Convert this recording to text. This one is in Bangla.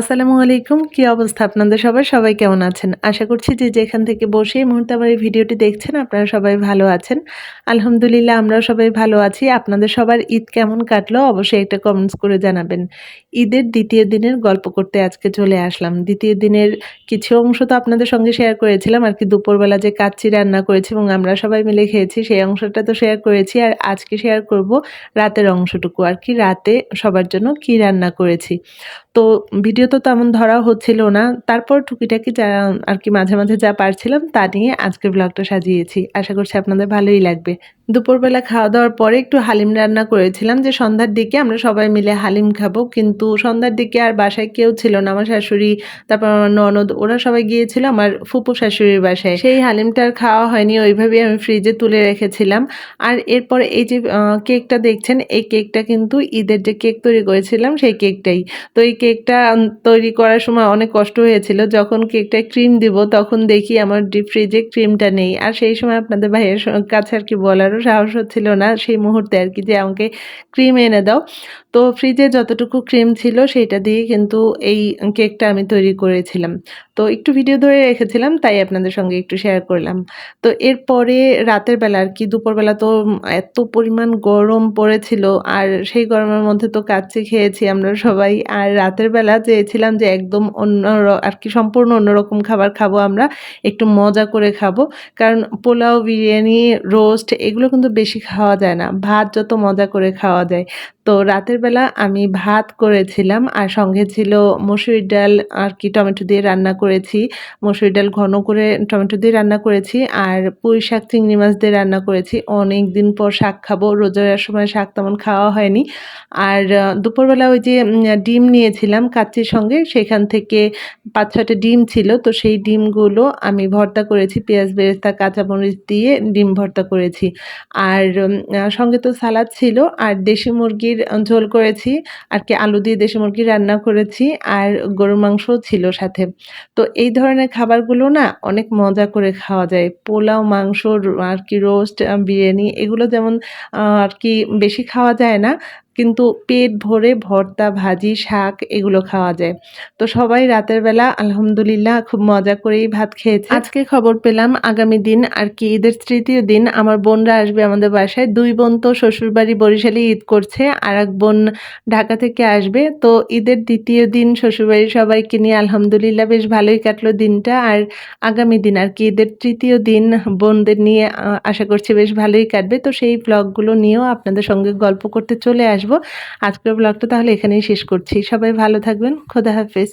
আসসালামু আলাইকুম। কি অবস্থা আপনাদের সবাই সবাই কেমন আছেন? আশা করছি যে যেখান থেকে বসে এই মুহূর্তে আমার এই ভিডিওটি দেখছেন, আপনারা সবাই ভালো আছেন। আলহামদুলিল্লাহ, আমরাও সবাই ভালো আছি। আপনাদের সবার ঈদ কেমন কাটলো? অবশ্যই একটা কমেন্টস করে জানাবেন। ঈদের দ্বিতীয় দিনের গল্প করতে আজকে চলে আসলাম। দ্বিতীয় দিনের কিছু অংশ তো আপনাদের সঙ্গে শেয়ার করেছিলাম। আর কি দুপুরবেলা যে কাচ্চি রান্না করেছি এবং আমরা সবাই মিলে খেয়েছি, সেই অংশটা তো শেয়ার করেছি। আর আজকে শেয়ার করব রাতের অংশটুকু। আর কি রাতে সবার জন্য কি রান্না করেছি? তো ভিডিও তো তেমন ধরা হচ্ছিল না। তারপর টুকিটাকি যা আর কি মাঝে মাঝে যা পারছিলাম তা নিয়ে আজকের ব্লগটা সাজিয়েছি। আশা করছি আপনাদের ভালোই লাগবে। দুপুরবেলা খাওয়া দাওয়ার পরে একটু হালিম রান্না করেছিলাম যে সন্ধ্যার দিকে আমরা সবাই মিলে হালিম খাব। কিন্তু সন্ধ্যার দিকে আর বাসায় কেউ ছিল না, আমার শাশুড়ি, তারপর আমার ননদ, ওরা সবাই গিয়েছিল আমার ফুপু শাশুড়ির বাসায়। সেই হালিমটা আর খাওয়া হয়নি, ওইভাবেই আমি ফ্রিজে তুলে রেখেছিলাম। আর এরপর এই যে কেকটা দেখছেন, এই কেকটা কিন্তু ঈদের যে কেক তৈরি করেছিলাম, সেই কেকটাই তো এই কেকটা তৈরি করার সময় অনেক কষ্ট হয়েছিল। যখন কেকটায় ক্রিম দিব, তখন দেখি আমার ডিপ ফ্রিজে ক্রিমটা নেই। আর সেই সময় আপনাদের ভাইয়ের কাছে আর কি বলারও সাহস হচ্ছিল না সেই মুহূর্তে আর কি যে আমাকে ক্রিম এনে দাও। তো ফ্রিজে যতটুকু ক্রিম ছিল সেইটা দিয়ে কিন্তু এই কেকটা আমি তৈরি করেছিলাম। তো একটু ভিডিও ধরে রেখেছিলাম, তাই আপনাদের সঙ্গে একটু শেয়ার করলাম। তো এরপরে রাতের বেলা আর কি দুপুরবেলা তো এত পরিমাণ গরম পড়েছিল, আর সেই গরমের মধ্যে তো কাচ্চি খেয়েছি আমরা সবাই। আর রাতের বেলা চেয়েছিলাম যে একদম অন্য আর কি সম্পূর্ণ অন্যরকম খাবার খাব আমরা, একটু মজা করে খাব। কারণ পোলাও, বিরিয়ানি রোস্ট এগুলো কিন্তু বেশি খাওয়া যায় না, ভাত যত মজা করে খাওয়া যায়। তো রাতের বেলা আমি ভাত করেছিলাম আর সঙ্গে ছিল মসুরির ডাল আর কি টমেটো দিয়ে রান্না করেছি। মসুরির ডাল ঘন করে টমেটো দিয়ে রান্না করেছি আর পুঁই শাক, চিংড়ি মাছ দিয়ে রান্না করেছি। অনেক দিন পর শাক খাব, রোজার সময় শাক তেমন খাওয়া হয়নি। আর দুপুরবেলা ওই যে ডিম নিয়েছিলাম কাচ্চির সঙ্গে, সেখান থেকে পাঁচ ছয়টা ডিম ছিল। তো সেই ডিমগুলো আমি ভর্তা করেছি, পেঁয়াজ, বেরেস্তা, কাঁচামরিচ দিয়ে ডিম ভর্তা করেছি। আর সঙ্গে তো সালাদ ছিল আর দেশি মুরগির ঝোল করেছি, আর কি আলু দিয়ে দেশি মুরগি রান্না করেছি, আর গরুর মাংসও ছিল সাথে। তো এই ধরনের খাবারগুলো না অনেক মজা করে খাওয়া যায়। পোলাও, মাংস, আর কি রোস্ট বিরিয়ানি এগুলো যেমন আর কি বেশি খাওয়া যায় না কিন্তু পেট ভরে ভর্তা, ভাজি, শাক এগুলো খাওয়া যায়। তো সবাই রাতের বেলা আলহামদুলিল্লাহ খুব মজা করেই ভাত খেয়েছে। আজকে খবর পেলাম, আগামী দিন আর কি, ঈদের তৃতীয় দিন আমার বোনরা আসবে আমাদের বাসায়। দুই বোন তো শ্বশুরবাড়ি বরিশালে ঈদ করছে, আর এক বোন ঢাকা থেকে আসবে। তো ঈদের দ্বিতীয় দিন শ্বশুরবাড়ির সবাইকে নিয়ে আলহামদুলিল্লাহ বেশ ভালোই কাটলো দিনটা। আর আগামী দিন আর কি, ঈদের তৃতীয় দিন বোনদের নিয়ে আশা করছি বেশ ভালোই কাটবে। তো সেই ব্লগগুলো নিয়েও আপনাদের সঙ্গে গল্প করতে চলে আসব। আজকের ব্লগটা তাহলে এখানেই শেষ করছি। সবাই ভালো থাকবেন। খোদা হাফেজ।